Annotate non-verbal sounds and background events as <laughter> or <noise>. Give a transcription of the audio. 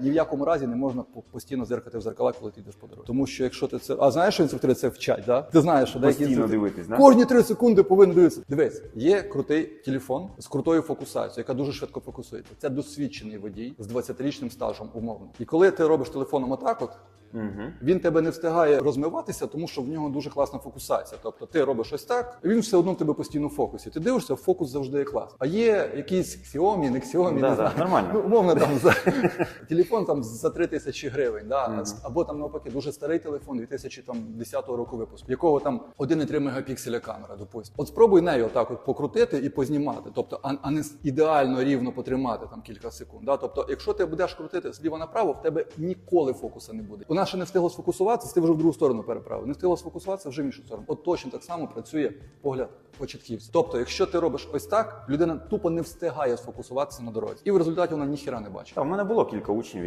Ні в якому разі не можна постійно зеркати в зеркала, коли ти йдеш по дорозі. Тому що якщо ти це. А знаєш, що інструктори це вчать, да? Ти знаєш, що деякі Постійно інструктори- дивитись, да? Кожні три секунди повинен дивитися. Дивись, є крутий телефон з крутою фокусацією, яка дуже швидко фокусується. Це досвідчений водій з 20-річним стажем умовно. І коли ти робиш телефоном отак, от Угу. він тебе не встигає розмиватися, тому що в нього дуже класна фокусація. Тобто ти робиш ось так, він все одно в тебе постійно в фокусі. Ти дивишся, фокус завжди є клас. А є якісь Xiaomi, не Xiaomi, Да, не да, знаю. нормально. Ну, умовно там за <laughs> телефон там за 3 тисячі гривень, да? Мгм. або там навпаки дуже старий телефон 2010 року випуску, якого там 1,3 мегапікселя камера, допустимо. От спробуй нею отак от покрутити і познімати, тобто, а, а не ідеально рівно потримати там кілька секунд. Да? Тобто, якщо ти будеш крутити зліва направо, в тебе ніколи фокуса не буде. Вона ще не встигла сфокусуватися, ти вже в другу сторону переправив. Не встигла сфокусуватися, вже в іншу сторону. От точно так само працює погляд початківця. Тобто, якщо ти робиш ось так, людина тупо не встигає сфокусуватися на дорозі, і в результаті вона ніхіра не бачить. Та, у мене було кілька учнів,